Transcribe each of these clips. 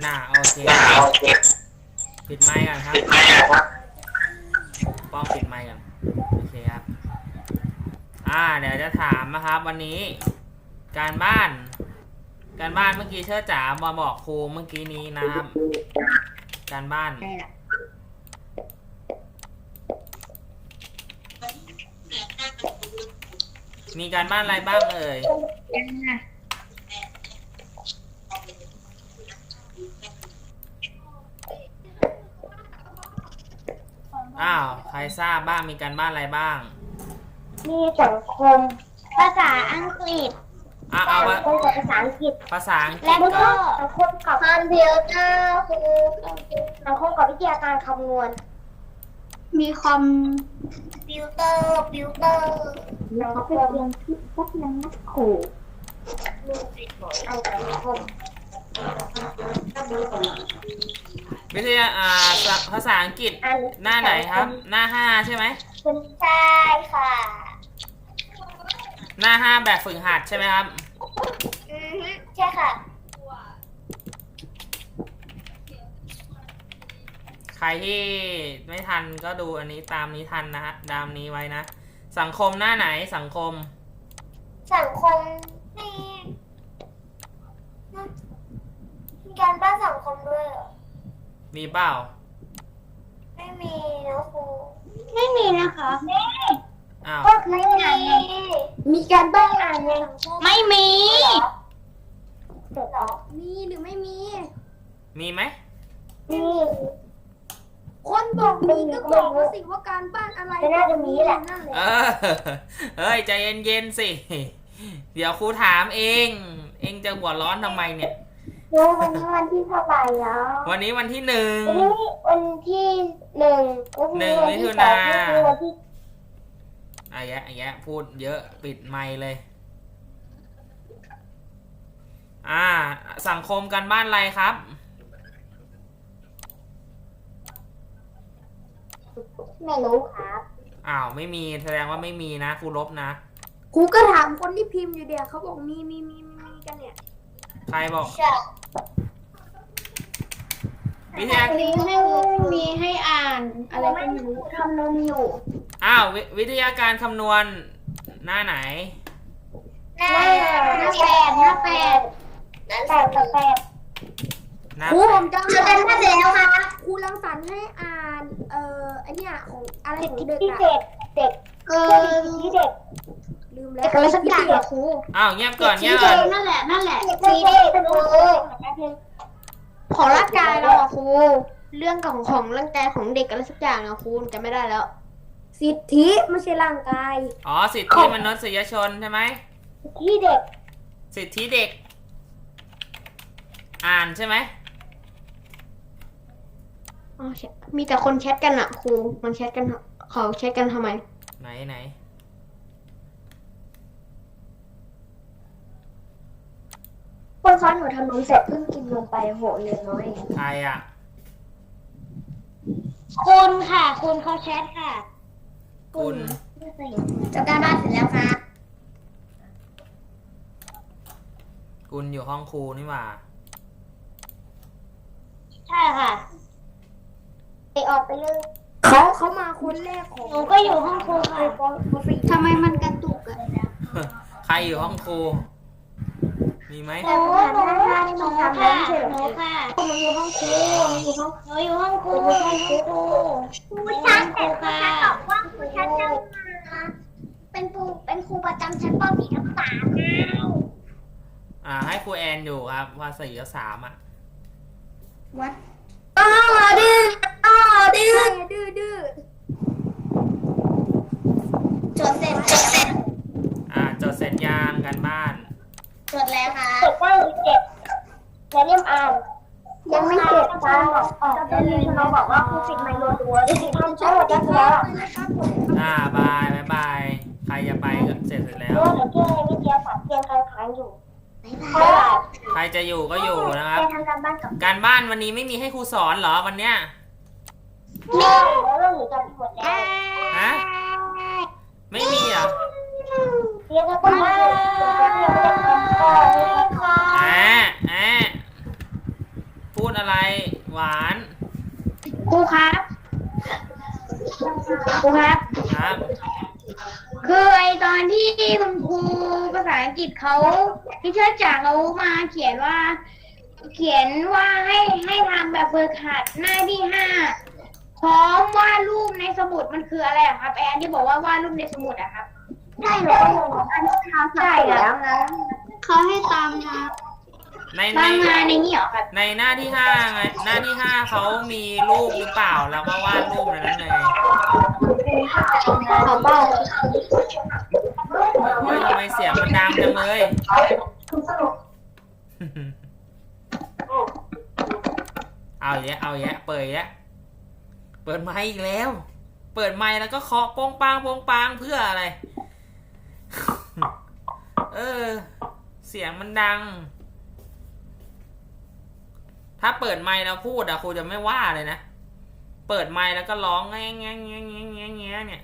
หน่าโอเคปิดไมค์กันครับป้องปิดไมค์กันโอเคครับอ่าเดี๋ยวจะถามนะครับ วันนี้ การบ้าน การบ้านเมื่อกี้เชื่อจ๋ามาบอกครูเมื่อกี้นี้นะครับการบ้านมีการบ้านอะไรบ้างเอ่ย ยังนะ อ้าว ใครทราบบ้างมีการบ้านอะไรบ้าง มีสังคม ภาษาอังกฤษอะเอาสัวะงคมกับภาษาอังกฤษ ภาษาอังกฤและษก็ก่อนสังคมกับคอมพิวเตอร์คือสังคมกับวิทยาการคำนวณ มีคอมพิวเตอร์พิวเตอร์แล้วก็เป็นเรียนที่พวกนั้นนักขู่เอาสังคม วิทยาอ่าสะภาษาอังกฤษอันหน้าไหนครับ หน้าห้าใช่ไหมคุณใช่ค่ะ หน้าห้าแบบฝึกหัดใช่ไหมครับอือฮึใช่ค่ะ ใครที่ไม่ทันก็ดูอันนี้ตามนี้ทันนะฮะตามนี้ไว้นะ สังคมหน้าไหนสังคม สังคมมีมีการบ้านสังคมด้วยเหรอ มีเปล่า ไม่มีนะครูไม่มีนะคะไม่อ้าว ก็ไม่มีมีการบ้านอ่านในไม่มีเด็กเหรอมีหรือไม่มี มีไหม มี คนบอกมีก็บอกมาสิว่าการบ้านอะไรก็น่าจะมีแหละนั่นแหเอละอเฮ้ยใจเย็นๆสิ เดี๋ยวครูถามเอง เองจะหัวร้อนทำไมเนี่ย รู้วันนี้วันที่เท่าไหร่แล้ว วันนี้วันที่หนึ่ง วันนี้วันที่หนึ่งก็คือหนึ่งวัมิที่ถุสนาองก็คือวันที่อะแยะอะแยะพูดเยอะปิดไมค์เลย อ่า สังคมกันบ้านอะไรครับ ไม่รู้ครับ อ้าวไม่มีแสดงว่าไม่มีนะครูลบนะครูก็ถามคนที่พิมพ์อยู่เดียวเขาบอกมีมีมีมีมีกันเนี่ย ใครบอกใช่ วิทยามีให้มีให้อ่านอะไรก็ไม่รู้ทำนมอยู่อ้าวววิทยาการคำนวณหน้าไหน หน้าหน้าแปดหน้าแปดหน้าแปดหน้าแปดหน้าครูผมจำเจอกันท่านแล้วค่ะครูรังสรรค์ให้อ่าน เอ่อไอเนี่ยของอะไรสิทของธิเด็กพิอะเศษเด็กเออที่เด็กลืมเด็แล้กวอะไรสักอย่างเหรอครูอ้าวเงียบก่อนเงียบเด็ก่อนกนั่นแหละนั่นแหละที่เด็กครู ของร่างกายเราอะครู เรื่องของของร่างกายของเด็กอะไรสักอย่างอะครูจำไม่ได้แล้ว สิทธิไม่ใช่ร่างกาย อ๋อสิทธิมนุษยชนใช่ไหมที่เด็ก สิทธิเด็ก อ่านใช่ไหมอ๋อแชทมีแต่คนแชทกันอะครู มันแชทกัน เขาแชทกันทำไม ไหนไหน คนคะหนูทำนมเสร็จเพิ่งกินนมไปโหเล็กน้อยใครอะ คุณค่ะคุณเขาแชทค่ะคุณจัดการบ้านเสร็จแล้วค่ะคุณอยู่ห้องครูนี่หว่า ใช่ค่ะไปออกไปเลยเขาเขามาคนแรกของหนูก็อยู่ห้องครูค่ะปสี่ทำไมมันกระตุกอะ ใครอยู่ห้องครู มีไหมหนูหนูค่ะหนูค่ะหนูค่ะหนูอยู่ห้องครูหนูอยู่ห้องหนูอยู่ห้องครูหนูอยู่ห้องครูครูชันแต่ครูชันบอกว่าครูชันจะมาเป็นครูเป็นครูประจำชั้นป .4 ทับสามไงอ่า ให้ครูแอนอยู่ครับว่าสี่กับสามอะวัดอ้าวดื้ออ้าวดื้อดื้อดื้อ จดเสร็จจดเสร็จ อ่าจดเสร็จยางกันบ้าน จดแล้วค่ะจดได้เจ็ดแล้วเรียม อ่านยังไม่เจ็ดค่ะออกได้เลยน้องบอกว่าครูปิดไมค์รัวๆเลยทำใช้หมดแล้วแล้วอ่าบายบายบายใครจะไปก็เสร็จเสร็จแล้วเพราะว่าเดี๋ยวเที่ยงในวิทยาศาสตร์เรียนค้างอยู่บ๊ายบายใครจะอยู่ก็อยู่นะครับไปทำการบ้านกับ การบ้านวันนี้ไม่มีให้ครูสอนเหรอวันเนี้ยนี่แล้วเราอยู่กันหมดแล้วฮะไม่มีเหรอเรียนกันบ้านเสร็จเดี๋ยวจะเรียนกันต่อเลยค่ะอ่าอ่าพูพูด อะไร หวานครูครับครูครับ ครับคือไอตอนที่คุณครูภาษาอังกฤษเขาที่เชิดจากเขามาเขียนว่า เขียนว่าให้ให้ทำแบบฝึกหัดหน้าที่ห้าพร้อมวาดรูปในสมุดมันคืออะไรอะครับไออันที่บอกว่าวาดรูปในสมุดอะครับใช่หรออันที่ทำใช่แล้วนะเขาให้ตามนะ ในในตามงานในนี้เหรอครับในหน้าที่ห้าไงหน้าที่ห้าเขามีรูปหรือเปล่าแล้วก็วาดรูปในนั้นเลยขอเป้าเฮ้ยทำไมเสียงมันดังจังเลย เอาแยะเอาแยะเปิดแยะเปิดไมค์อีกแล้ว เปิดไมค์แล้วก็เคาะโป้งปางโป้งปางเพื่ออะไร เออ เสียงมันดัง ถ้าเปิดไมค์แล้วพูดอะครูจะไม่ว่าเลยนะ เปิดไมค์แล้วก็ร้องแง่แง่แง่แง่แง่แง่เนี่ย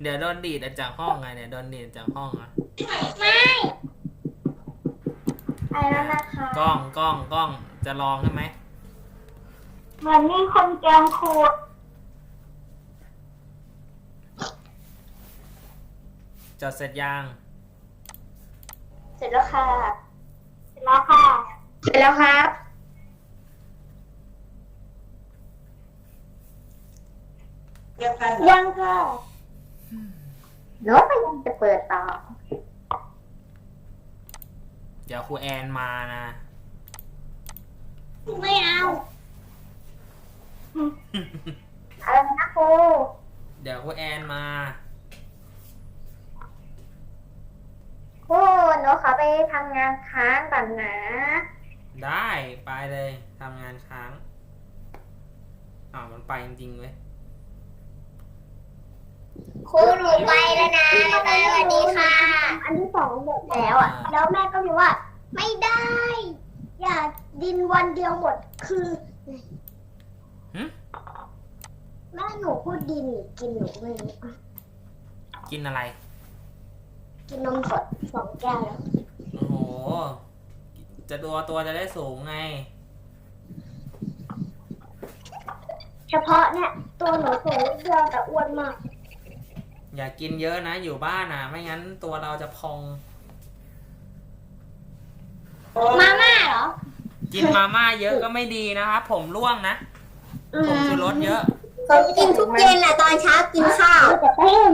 เดี๋ยวโดนดีดจากห้องไงเนี่ยโดนดีดจากห้องอะไม่อะไรแล้วนะคะกล้องกล้องกล้องจะลองใช่ไหมเหมือนมีคนแกงครู จดเสร็จยัง เสร็จแล้วค่ะ เสร็จแล้วค่ะ เสร็จแล้วครับยังค่ะแล้วก็ยังจะเปิดต่อ เดี๋ยวครูแอนมานะ ไม่เอาอะไรนะครู เดี๋ยวครูแอนมา ครูหนูขอไปทำงานค้างก่อนนะ ได้ไปเลยทำงานค้างอ้าวมันไปจริงๆเว้ยครูหนูไปแล้วนะบ๊ายบายสวัสดีค่ะ อันที่สองหมดแล้วอะ แล้วแม่ก็บอกว่า ไม่ได้ อย่าดินวันเดียวหมดคือหึแม่หนูพูดดินหนูกินหนูไม่รู้กินอะไร กินนมสดสองแก้วแล้ว โอ้โห จะตัวตัวจะได้สูงไง เฉพาะเนี่ย ตัวหนูสูงนิดเดียวแต่อ้วนมาก อย่ากินเยอะนะ อยู่บ้านนะไม่งั้นตัวเราจะพอง มาม่าเหรอ กินมาม่าเยอะก็ไม่ดีนะครับ ผมร่วงนะ ผมชูรสเยอะ ผมกินทุกเย็นแหละตอนเช้ากินข้าว แต่เพิ่ม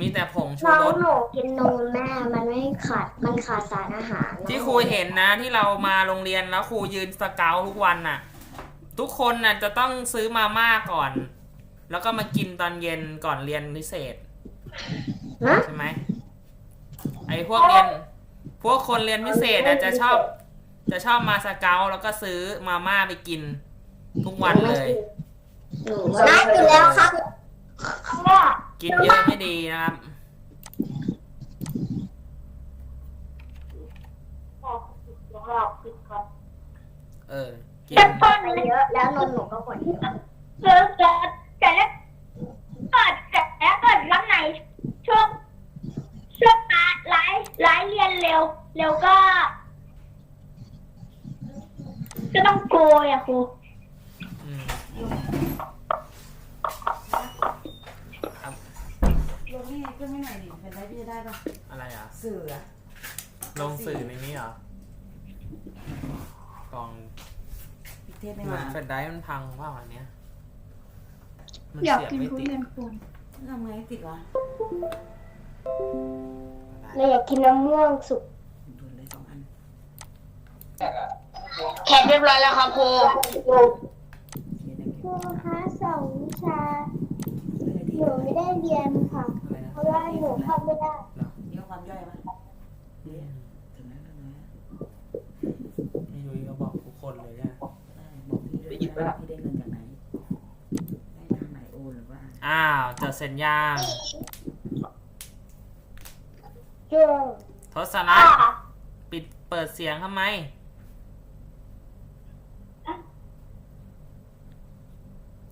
มีแต่ผงชูน้องรสหนูกินนมแม่ มันไม่ขาด มันขาดสารอาหารที่ครูเห็นนะที่เรามาโรงเรียนแล้วครูยืนสเกาทุกวันน่ะ ทุกคนน่ะจะต้องซื้อมาม่าก่อน แล้วก็มากินตอนเย็นก่อนเรียนพิเศษนะใช่ไหมไอ้พวกเรียน พวกคนเรียนพิเศษอะจะชอบ จะชอบมาสเกาแล้วก็ซื้อมาม่าไปกิน ทุกวันเลยน่ากินแล้วครับ กินเยอะไม่ดีนะครับ เออ กินป้อนไปเยอะแล้วนมหนูก็หมดเลิกแต่แต่แล้วเกิดแต่แล้วเกิดวันไหนช่วงช่วงไลฟ์ไลฟ์เรียนเร็ว เร็วก็ ก็ต้องโกยอะครู อืม ลงนี่ ขึ้นไม่หน่อยดิเป็นไรพี่จะได้ปะอะไรอะ สื่ออะลงสื่อในนี้เหรอกล่องอีกเทปไม่เหมือมานแฟลชไดรฟ์มันพังว่าวันเนี้ยมันอยากเสียบกินไม่ทุติดเรียนคุณทำไงให้ติดวะเราอยากกินน้ำม่วงสุกดนเลยสองอันแขกเรียบร้อยแล้วครับครูเขียนอะไรครูคะสองวิชาเขียนหนูไม่ได้เรียนค่ะ อะไรนะเพราะว่าหนูทำไม่ได้นี่ก็ความย่อยปะเนี่ยถึงแล้วถึงแล้วพี่ยุ้ยก็บอกทุกคนเลยเนี่ยได้บอกพี่ด้วยว่าพี่ได้เงินจากไหน ได้ทางไหนโอนหรือว่าอ้าวจดเสร็จยังเจ้าทศรัตน์ปิดเปิดเสียงทำไม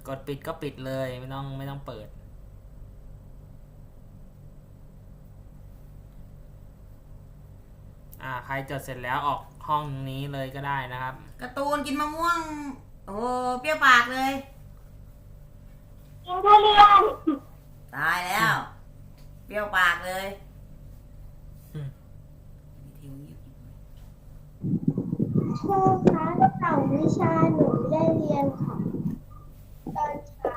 กดปิดก็ปิดเลยไม่ต้องไม่ต้องเปิด อ่าใครจดเสร็จแล้วออกห้องนี้เลยก็ได้นะครับ การ์ตูนกินมะม่วง โอ้โหเปรี้ยวปากเลย กินทุเรียนตายแล้ว เปรี้ยวปากเลยอืม มีทิวเงียบอีกไหมครูคะสองวิชาหนูไม่ได้เรียนค่ะตอนเช้า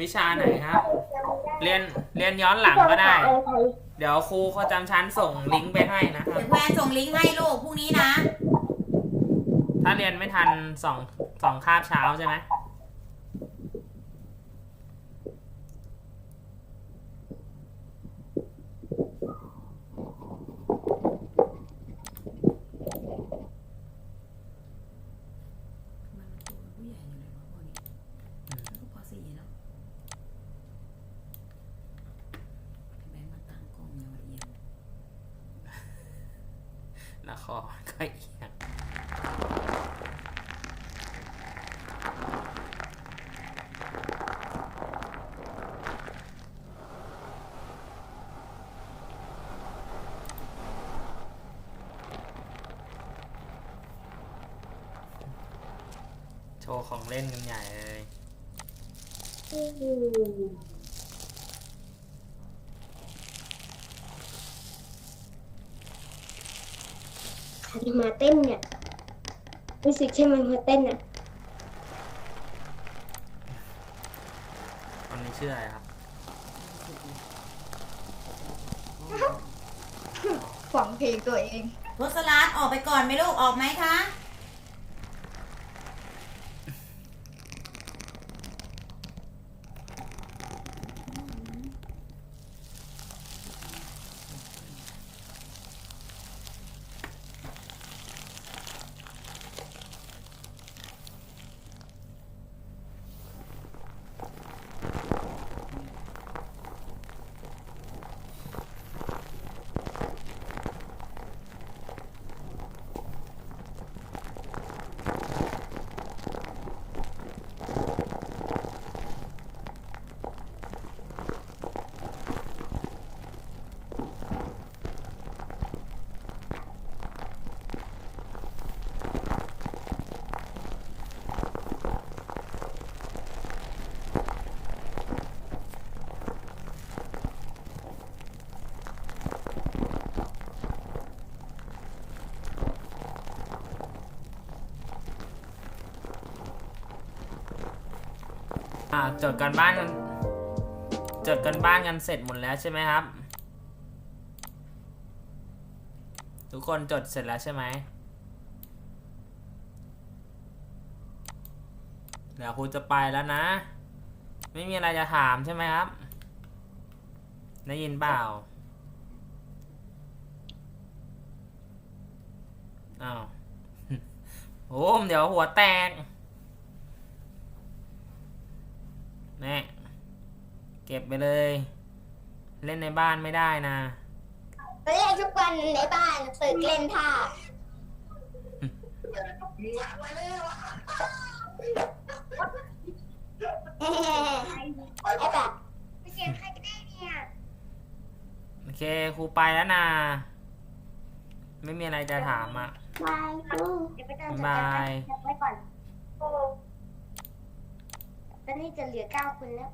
วิชาไหนครับยังไม่ได้เรียนเรียนย้อนหลังก็ได้เออใคร เดี๋ยวครูประจำชั้นส่งลิงก์ไปให้นะครับเดี๋ยวแพนส่งลิงก์ให้ลูกพรุ่งนี้นะ ถ้าเรียนไม่ทันสองสองคาบเช้าใช่ไหม มันตัวผู้ใหญ่อยู่เลยวะพวกนี้แล้วก็ปสี่แล้วแบงค์มาตั้งกล้องเงาเอียง แล้วค อก็เอียงโชว์ของเล่นกันใหญ่เลย ใครมาเต้นเนี่ยรู้สึกใช่ไหมมาเต้นอะคนนี้ชื่ออะไรครับฝังเพลงตัวเองรสลาดออกไปก่อนไหมลูก ออกไหมคะ อ่าจดกันบ้านกันจดกันบ้านกันเสร็จหมดแล้วใช่ไหมครับ ทุกคนจดเสร็จแล้วใช่ไหมเดี๋ยวครูจะไปแล้วนะ ไม่มีอะไรจะถามใช่ไหมครับ ได้ยินเปล่าอ้าวโอ้มเดี๋ยวหัวแตก แน่เก็บไปเลย เล่นในบ้านไม่ได้นะไปเล่นทุกวันในบ้านฝึกเล่นท่าไอ้แบบไปเสียงใครก็ได้เนี่ย โอเคครูไปแล้วนะ ไม่มีอะไรจะถามอะบายลูกเดี๋ยวไปตามจัดบาการยไว้ก่อนโอ้ ตอนนี้จะเหลือเก้าคนแล้ว